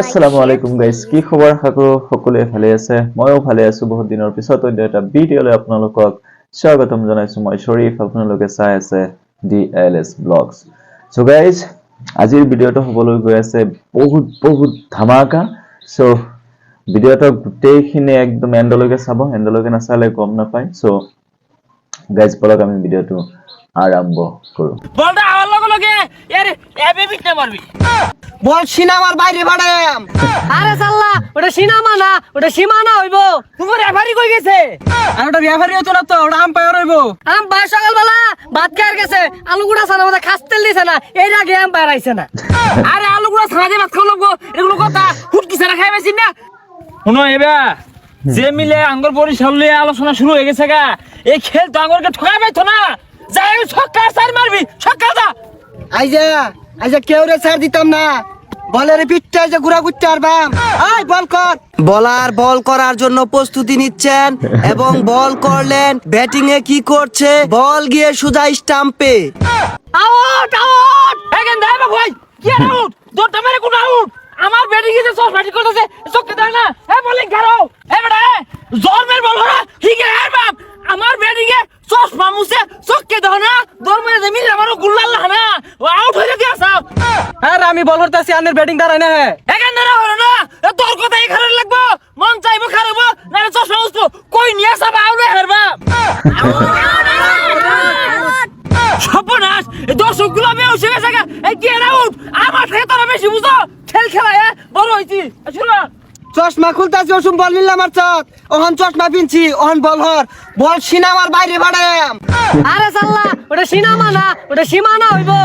আসসালামু আলাইকুম গাইজ কি খবৰ আশা কৰোঁ সকলোৱে ভালে আছে? ময়ো ভালে আছো বহুত দিনৰ পিছত। অন্য এটা ভিডিঅ'লৈ আপোনালোকক স্বাগতম জনাইছো। মই শ্বৰীফ আপোনালোকে চাই আছে D L S blogs so' guys আজিৰ ভিডিঅ'টো হ'বলৈ গৈ আছে বহুত বহুত ধামাকা। চ' ভিডিঅ'টো গোটেইখিনি একদম এণ্ডলৈকে চাব। এণ্ডলৈকে নাচালে গম নাপায়। চ' গাইজ বলক আমি ভিডিঅ'টো আৰম্ভ কৰোঁ। এর বল সিনেমার বাইরে বাড়াম। আরে সাল্লা ওটা সিনেমা না ওটা সীমানা হইবো। তুমি রেফারি কই গেছে? আর ওটা রেফারি হতো না তো ওটা আম্পায়ার হইব। আম ভাই সকালবেলা ভাত খাওয়ার গেছে আলু গুড়া সানা মধ্যে খাস্তেল দিছে না এই আগে আম বাইর আইছে না। আরে আলু গুড়া ছাড়া দিয়ে ভাত খাও লাগবো এগুলো কথা হুটকি ছাড়া খাই বেশি না। শুনো এবা যে মিলে আঙ্গর বরিশাল লিয়ে আলোচনা শুরু হয়ে গেছে গা এই খেল তো আঙ্গরকে ঠকাই পাইতো না। যাই ছক্কা সার মারবি ছক্কা যা আইজা আইজা কেউ রে ছাড় দিতাম না। বলের পিঠটা যে ঘুরা ঘুরতে পারবাম আই বল কর। বলার বল করার জন্য প্রস্তুতি নিচ্ছেন এবং বল করলেন ব্যাটিং এ কি করছে, বল গিয়ে সোজা স্টাম্পে। আউট আউট এখান দেয় ভাই কি আউট দৌড়টা মেরে কোন আউট আমার ব্যাটিং এসে সব ব্যাটিং করতেছে, চোখে দেয় না। এ বলিং খারো এ বেটা জোর মের বল হরা ঠিক আছে বাপ! আমার এ চশমা মুছে চোখে দাও না? দৌড় মেরে দে মিলে আমারও গুল্লাল না। আউট হয়ে গেছে সব আর আমি বল করতেছি আনের ব্যাটিং দাঁড়ায় না। এখান ধরে হলো না। তোর কথাই খারাপ লাগবো। মন চাইব খারাপ না চশমা মুছবো কই নিয়ে সব আউলে হারবা সর্বনাশ দর্শকগুলো আমি উঠে গেছে। এই কি আউট আমার থেকে তোরা বেশি বুঝো? খেল খেলা এ বড় হইছি। শুনো চশমা খুলতাছি ওসুম বল মিললাম আমার চত। ওহন চশমা পিনছি ওহন বল হর। বল সিনেমার বাইরে বাড়াম। আরে সাল্লা ওটা সিনেমা না ওটা সীমানা হইবো।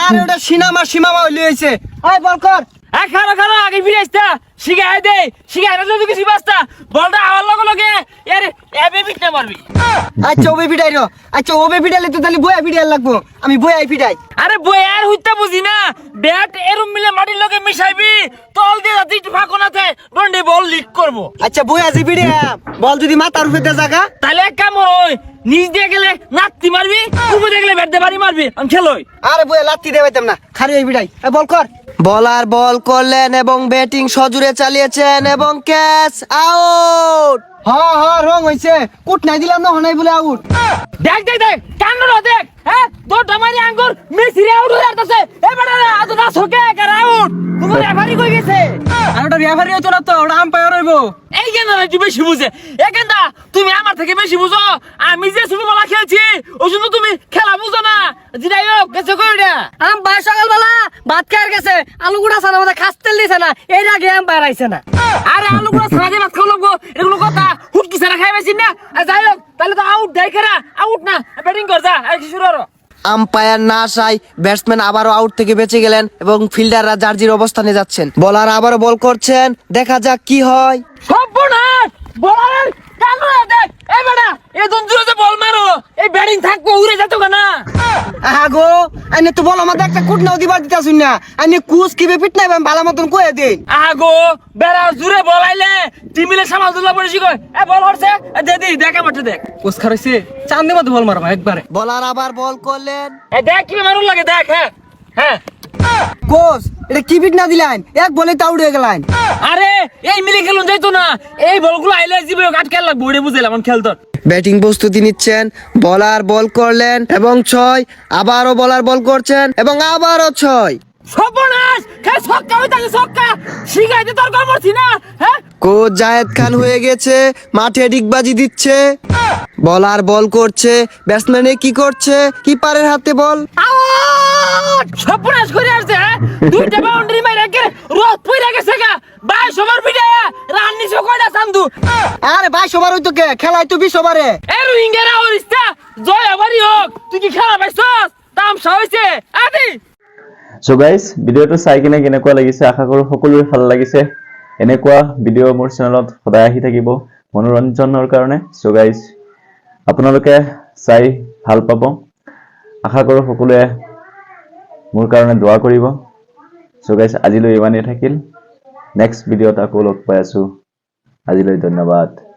আর ওটা সিনেমা সীমামা হইলে হইছে। আই বল কর। এ খারো খারো আগে ফিরে আসতা। শিখাই দে শিখাই না যদি কিছু বাস্তা বলটা আমার লগে লগে এর এবে বিটনে মারবি। আচ্ছা ওবে পিটাই রো। আচ্ছা ওবে পিটাইলে তো তাহলে বয়া পিটাই লাগবো। আমি বয়া পিটাই। আরে বই আর হইতে বুঝি না। ব্যাট এরম মিলে মাটির লগে মিশাইবি তল দিয়ে যাতে একটু ফাঁকো না লিক করব। আচ্ছা বয়া যে পিটাই বল যদি মাথার উপরে তাহলে এক কাম ওই নিচ দিয়ে গেলে নাত্তি মারবি উপরে দিয়ে গেলে ব্যাট দিয়ে বাড়ি মারবি আমি খেলোই আরে বয়া লাত্তি দিয়ে পাইতাম না খালি ওই এ বল কর। বলার বল করলেন এবং ব্যাটিং সজুরে চালিয়েছেন এবং ক্যাচ আউট। হ হ রং হইছে। কুট নাই দিলাম না হনাই বলে আউট। দেখ দেখ দেখ কান্ড দেখ হ্যাঁ? তোর টামারি আঙ্গুর মেসি রে আউট হয়ে যাচ্ছে এ বেটা রে আজ না সকে কার আউট তোমার কই গেছে? আর ওটা রেফারি হতো না তো ওটা আম্পায়ার হইব। এই কেন তুই বেশি বুঝে? এ কেন তুমি আমার থেকে বেশি বুঝো? আমি যে ছোটবেলা খেলছি ওই জন্য তুমি খেলা বুঝো না। যেটাই হোক গেছে কই সকালবেলা ভাত খাওয়ার গেছে আলু গুড়া সানা মধ্যে খাস্তেল দিছে না এই আগে আম আইছে না। আরে আলু ছাড়া দিয়ে ভাত খাও লাগবো এগুলো কথা হুটকি ছাড়া খাই বেশি না। যাই হোক তাহলে তো আউট দেয় খেরা আউট না ব্যাটিং কর যা আর কি শুরু হলো আম্পায়ার না আসায় ব্যাটসম্যান আবারও আউট থেকে বেঁচে গেলেন এবং ফিল্ডাররা জার্জির অবস্থানে যাচ্ছেন। বলার আবারও বল করছেন, দেখা যাক কি হয়। সম্পূর্ণ দন্দুরে যে বল মারো এই থাকব উড়ে যেত না। আগো আইনে তো বল আমাদের একটা কুট নাও দিবার দিতা শুন না। আইনে কুস কিবে পিট নাই ভালো মতন কয়ে দিন আগো বেড়া জুড়ে বল আইলে টিমিলে সামাল দুলা পড়ে শিখয় এ বল হরছে এ দে দি দেখা মাঠে দেখ। কোস খারাইছে চান্দি মতো বল মারবা একবারে। বলার আবার বল করলেন। এ দেখ কি মারুন লাগে দেখ হ্যাঁ হ্যাঁ। কোস এটা কি পিট না দিলেন এক বলে তাউট হয়ে গেলেন আরে এই মিলে খেলুন যাইতো না। এই বলগুলো আইলে জীবে আটকে লাগবো ওটা বুঝলাম আমি খেলতো ব্যাটিং প্রস্তুতি নিচ্ছেন বলার বল করলেন এবং ছয় আবারও বলার বল করছেন এবং আবারও ছয়। সর্বনাশ! খাই ছক্কা? হইতাছে ছক্কা! শিখাইতে তোর কর না হ্যাঁ কোচ জায়েদ খান হয়ে গেছে মাঠে ডিগবাজি দিচ্ছে। বলার বল করছে ব্যাটসম্যানে কি করছে? কিপারের হাতে বল। সর্বনাশ করে আসছে দুইটা বাউন্ডারি মাইরা কে রোদ ভাই সবার হইতো কে? খেলায় তো বিশ ওভারে এ রোহিঙ্গারা হরিস্তা জয় আবারই হোক। তুই কি খেলা পাইছস? তামসা হইছে। আদি! চ' গাইজ ভিডিঅ'টো চাই কিনে কেনেকুৱা লাগিছে আশা কৰোঁ সকলোৰে ভালো লাগিছে। এনেকুৱা ভিডিঅ' মোৰ চেনেলত সদায় আহি থাকিব মনোৰঞ্জনৰ কাৰণে। চ' গাইজ আপোনালোকে চাই ভালো পাব। আশা কৰোঁ সকলোৱে মোৰ কাৰণে দোৱা কৰিব। চ' গাইজ আজিলৈ ইমানেই থাকিল। নেক্সট ভিডিঅ'ত আকৌ লগ পাই আছোঁ। আজিলৈ ধন্যবাদ।